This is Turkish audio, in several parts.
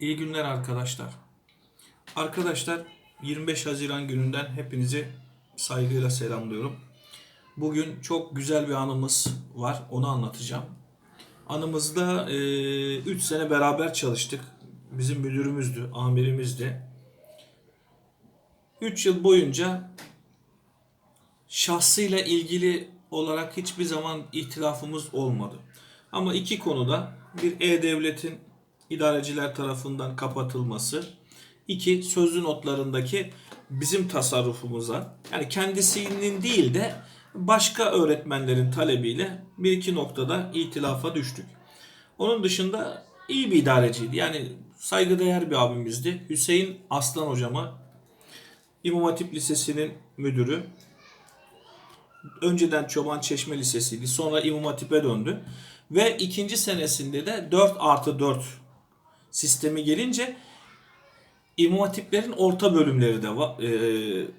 İyi günler arkadaşlar. Arkadaşlar 25 Haziran gününden hepinizi saygıyla selamlıyorum. Bugün çok güzel bir anımız var. Onu anlatacağım. Anımızda 3 sene beraber çalıştık. Bizim müdürümüzdü, amirimizdi. 3 yıl boyunca şahsıyla ilgili olarak hiçbir zaman ihtilafımız olmadı. Ama iki konuda bir E-Devlet'in idareciler tarafından kapatılması, iki sözlü notlarındaki bizim tasarrufumuza yani kendisinin değil de başka öğretmenlerin talebiyle bir iki noktada itilafa düştük. Onun dışında iyi bir idareciydi. Yani saygıdeğer bir abimizdi. Hüseyin Aslan hocama İmam Hatip Lisesi'nin müdürü. Önceden Çoban Çeşme Lisesi'ydi. Sonra İmam Hatip'e döndü. Ve ikinci senesinde de 4 artı 4 sistemi gelince İmam orta bölümleri de var.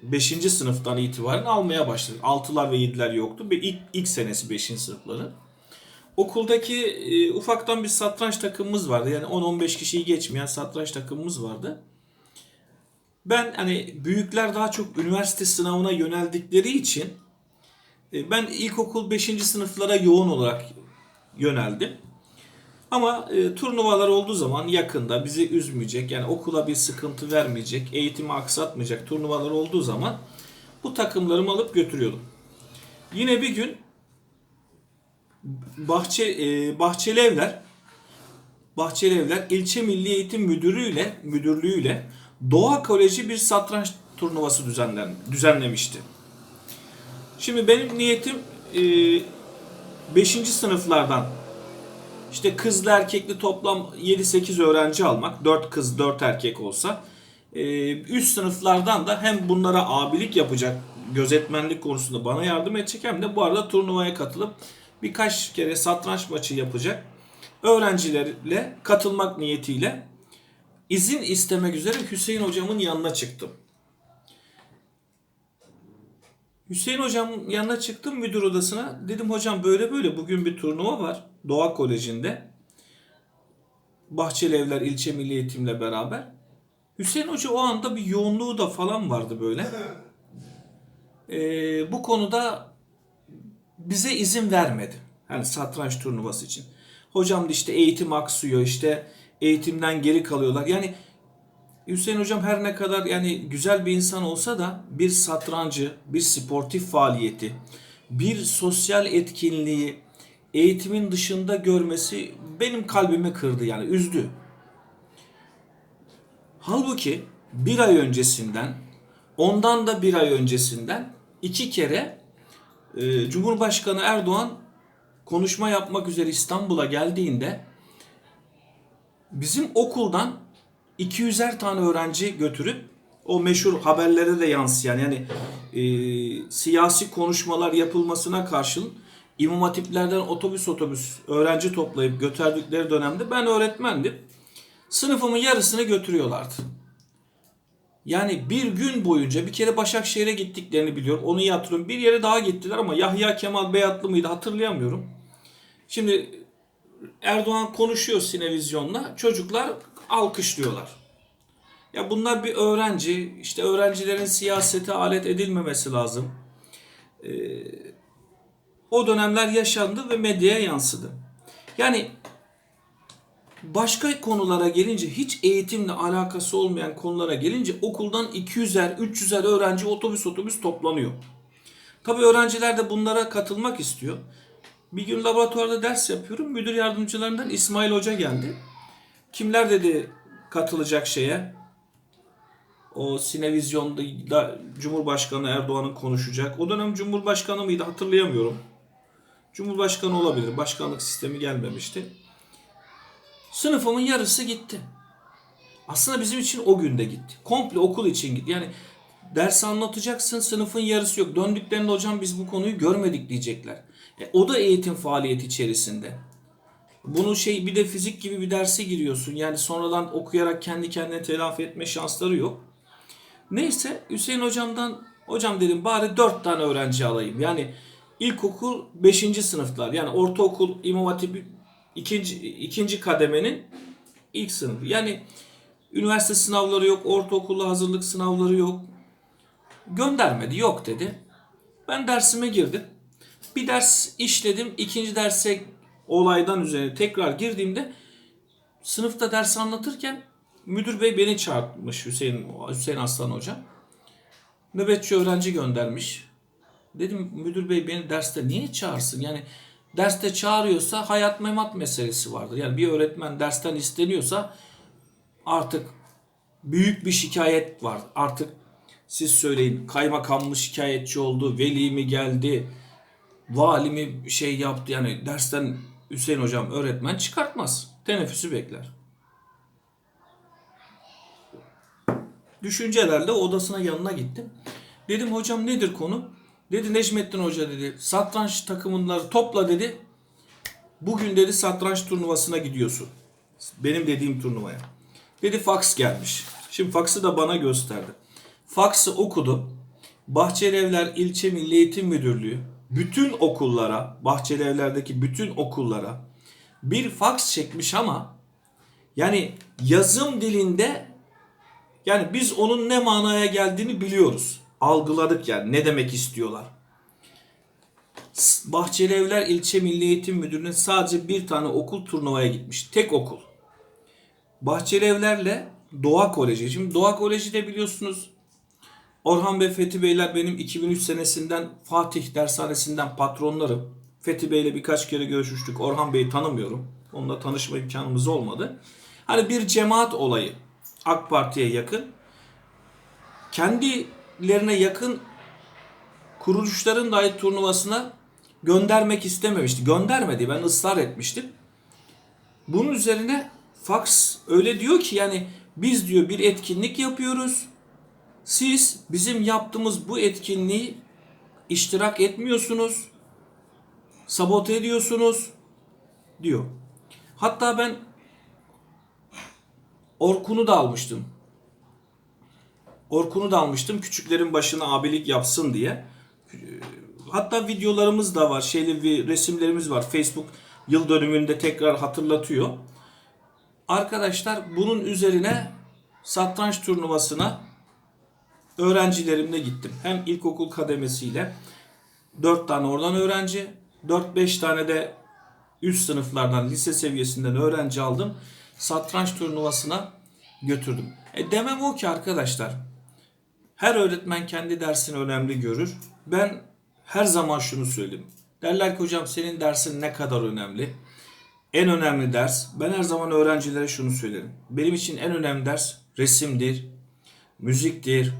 5. sınıftan itibaren almaya başladı. 6'lar ve 7'ler yoktu. Ve ilk, ilk senesi 5. sınıfların. Okuldaki e, ufaktan bir satranç takımımız vardı. Yani 10-15 kişiyi geçmeyen satranç takımımız vardı. Ben hani büyükler daha çok üniversite sınavına yöneldikleri için e, ben ilkokul 5. sınıflara yoğun olarak yöneldim. Ama e, turnuvalar olduğu zaman yakında bizi üzmeyecek, yani okula bir sıkıntı vermeyecek, eğitimi aksatmayacak turnuvalar olduğu zaman bu takımlarımı alıp götürüyordum. Yine bir gün Bahçe e, Bahçeli Evler Bahçeli Evler İlçe Milli Eğitim Müdürü'yle müdürlüğüyle Doğa Koleji bir satranç turnuvası düzenlen, düzenlemişti. Şimdi benim niyetim 5. sınıflardan işte kızlı erkekli toplam 7-8 öğrenci almak. 4 kız 4 erkek olsa. Ee, üst sınıflardan da hem bunlara abilik yapacak gözetmenlik konusunda bana yardım edecek hem de bu arada turnuvaya katılıp birkaç kere satranç maçı yapacak öğrencilerle katılmak niyetiyle izin istemek üzere Hüseyin hocamın yanına çıktım. Hüseyin hocamın yanına çıktım müdür odasına. Dedim hocam böyle böyle bugün bir turnuva var. Doğa Koleji'nde. Bahçeli Evler İlçe Milli Eğitim'le beraber. Hüseyin Hoca o anda bir yoğunluğu da falan vardı böyle. Ee, bu konuda bize izin vermedi. Yani satranç turnuvası için. Hocam da işte eğitim aksıyor işte eğitimden geri kalıyorlar. Yani Hüseyin hocam her ne kadar yani güzel bir insan olsa da bir satrancı, bir sportif faaliyeti, bir sosyal etkinliği eğitimin dışında görmesi benim kalbimi kırdı yani üzdü. Halbuki bir ay öncesinden, ondan da bir ay öncesinden iki kere e, Cumhurbaşkanı Erdoğan konuşma yapmak üzere İstanbul'a geldiğinde bizim okuldan 200'er tane öğrenci götürüp o meşhur haberlere de yansıyan yani e, siyasi konuşmalar yapılmasına karşın İmam Hatiplerden otobüs otobüs öğrenci toplayıp götürdükleri dönemde ben öğretmendim. Sınıfımın yarısını götürüyorlardı. Yani bir gün boyunca bir kere Başakşehir'e gittiklerini biliyorum. Onu iyi hatırlıyorum. Bir yere daha gittiler ama Yahya Kemal Beyatlı mıydı hatırlayamıyorum. Şimdi Erdoğan konuşuyor sinevizyonla. Çocuklar alkışlıyorlar. Ya bunlar bir öğrenci. işte öğrencilerin siyasete alet edilmemesi lazım. Ee, o dönemler yaşandı ve medyaya yansıdı. Yani başka konulara gelince hiç eğitimle alakası olmayan konulara gelince okuldan 200'er 300'er öğrenci otobüs otobüs toplanıyor. Tabii öğrenciler de bunlara katılmak istiyor. Bir gün laboratuvarda ders yapıyorum. Müdür yardımcılarından İsmail Hoca geldi. Kimler dedi katılacak şeye? O sinevizyonda Cumhurbaşkanı Erdoğan'ın konuşacak. O dönem Cumhurbaşkanı mıydı hatırlayamıyorum. Cumhurbaşkanı olabilir. Başkanlık sistemi gelmemişti. Sınıfımın yarısı gitti. Aslında bizim için o günde gitti. Komple okul için gitti. Yani ders anlatacaksın sınıfın yarısı yok. Döndüklerinde hocam biz bu konuyu görmedik diyecekler. E, o da eğitim faaliyeti içerisinde. Bunu şey bir de fizik gibi bir derse giriyorsun. Yani sonradan okuyarak kendi kendine telafi etme şansları yok. Neyse Hüseyin hocamdan hocam dedim bari 4 tane öğrenci alayım. Yani ilkokul 5. sınıflar yani ortaokul İmam Hatip ikinci, ikinci kademenin ilk sınıfı. Yani Üniversite sınavları yok, ortaokula hazırlık sınavları yok. Göndermedi, yok dedi. Ben dersime girdim. Bir ders işledim. ikinci derse olaydan üzerine tekrar girdiğimde sınıfta ders anlatırken müdür bey beni çağırtmış Hüseyin Hüseyin Aslan hocam. Nöbetçi öğrenci göndermiş. Dedim müdür bey beni derste niye çağırsın? Yani derste çağırıyorsa hayat memat meselesi vardır. Yani bir öğretmen dersten isteniyorsa artık büyük bir şikayet var. Artık siz söyleyin kaymakam mı şikayetçi oldu, veli mi geldi, vali mi şey yaptı. Yani dersten Hüseyin hocam öğretmen çıkartmaz. Teneffüsü bekler. Düşüncelerle odasına yanına gittim. Dedim hocam nedir konu? Dedi Necmettin Hoca dedi satranç takımları topla dedi. Bugün dedi satranç turnuvasına gidiyorsun. Benim dediğim turnuvaya. Dedi fax gelmiş. Şimdi faxı da bana gösterdi. Faxı okudu. Bahçelievler İlçe Milli Eğitim Müdürlüğü bütün okullara, Bahçelievler'deki bütün okullara bir fax çekmiş ama yani yazım dilinde yani biz onun ne manaya geldiğini biliyoruz. Algıladık yani ne demek istiyorlar. S- Bahçelievler İlçe Milli Eğitim Müdürlüğü'ne sadece bir tane okul turnuvaya gitmiş. Tek okul. Bahçelievler'le Doğa Koleji. Şimdi Doğa Koleji de biliyorsunuz Orhan Bey, Fethi Beyler benim 2003 senesinden Fatih Dershanesi'nden patronlarım. Fethi Bey'le birkaç kere görüşmüştük. Orhan Bey'i tanımıyorum. Onunla tanışma imkanımız olmadı. Hani bir cemaat olayı. AK Parti'ye yakın. Kendilerine yakın kuruluşların dahi turnuvasına göndermek istememişti. Göndermedi. Ben ısrar etmiştim. Bunun üzerine Fox öyle diyor ki yani biz diyor bir etkinlik yapıyoruz. Siz bizim yaptığımız bu etkinliği iştirak etmiyorsunuz. Sabote ediyorsunuz diyor. Hatta ben Orkun'u da almıştım. Orkun'u da almıştım. Küçüklerin başına abilik yapsın diye. Hatta videolarımız da var. Şeyli bir resimlerimiz var. Facebook yıl dönümünde tekrar hatırlatıyor. Arkadaşlar bunun üzerine satranç turnuvasına öğrencilerimle gittim. Hem ilkokul kademesiyle 4 tane oradan öğrenci, 4-5 tane de üst sınıflardan, lise seviyesinden öğrenci aldım. Satranç turnuvasına götürdüm. E demem o ki arkadaşlar. Her öğretmen kendi dersini önemli görür. Ben her zaman şunu söyledim. Derler ki hocam senin dersin ne kadar önemli? En önemli ders, ben her zaman öğrencilere şunu söylerim. Benim için en önemli ders resimdir, müziktir,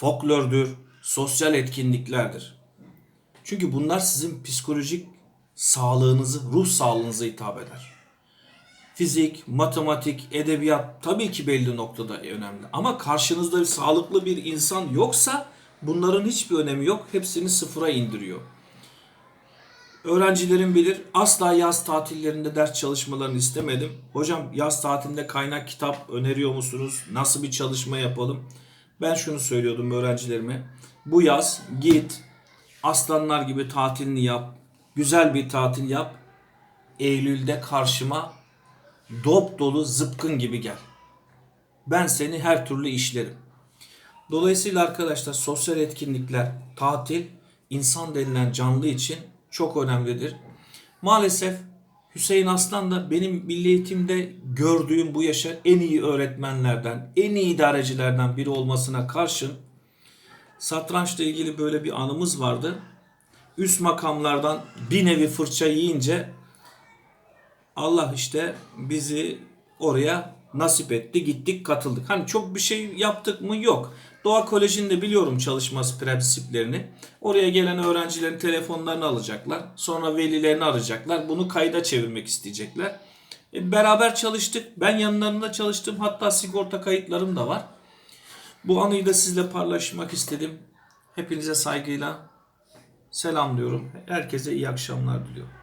folklördür, sosyal etkinliklerdir. Çünkü bunlar sizin psikolojik sağlığınızı, ruh sağlığınıza hitap eder. Fizik, matematik, edebiyat tabii ki belli noktada önemli. Ama karşınızda bir sağlıklı bir insan yoksa bunların hiçbir önemi yok. Hepsini sıfıra indiriyor. Öğrencilerim bilir asla yaz tatillerinde ders çalışmalarını istemedim. Hocam yaz tatilinde kaynak kitap öneriyor musunuz? Nasıl bir çalışma yapalım? Ben şunu söylüyordum öğrencilerime. Bu yaz git aslanlar gibi tatilini yap. Güzel bir tatil yap. Eylül'de karşıma dop dolu zıpkın gibi gel. Ben seni her türlü işlerim. Dolayısıyla arkadaşlar sosyal etkinlikler, tatil insan denilen canlı için çok önemlidir. Maalesef Hüseyin Aslan da benim milli eğitimde gördüğüm bu yaşa en iyi öğretmenlerden, en iyi idarecilerden biri olmasına karşın satrançla ilgili böyle bir anımız vardı. Üst makamlardan bir nevi fırça yiyince Allah işte bizi oraya nasip etti. Gittik katıldık. Hani çok bir şey yaptık mı? Yok. Doğa Koleji'nde biliyorum çalışması prensiplerini. Oraya gelen öğrencilerin telefonlarını alacaklar. Sonra velilerini arayacaklar. Bunu kayda çevirmek isteyecekler. E, beraber çalıştık. Ben yanlarında çalıştım. Hatta sigorta kayıtlarım da var. Bu anıyı da sizle paylaşmak istedim. Hepinize saygıyla selamlıyorum. Herkese iyi akşamlar diliyorum.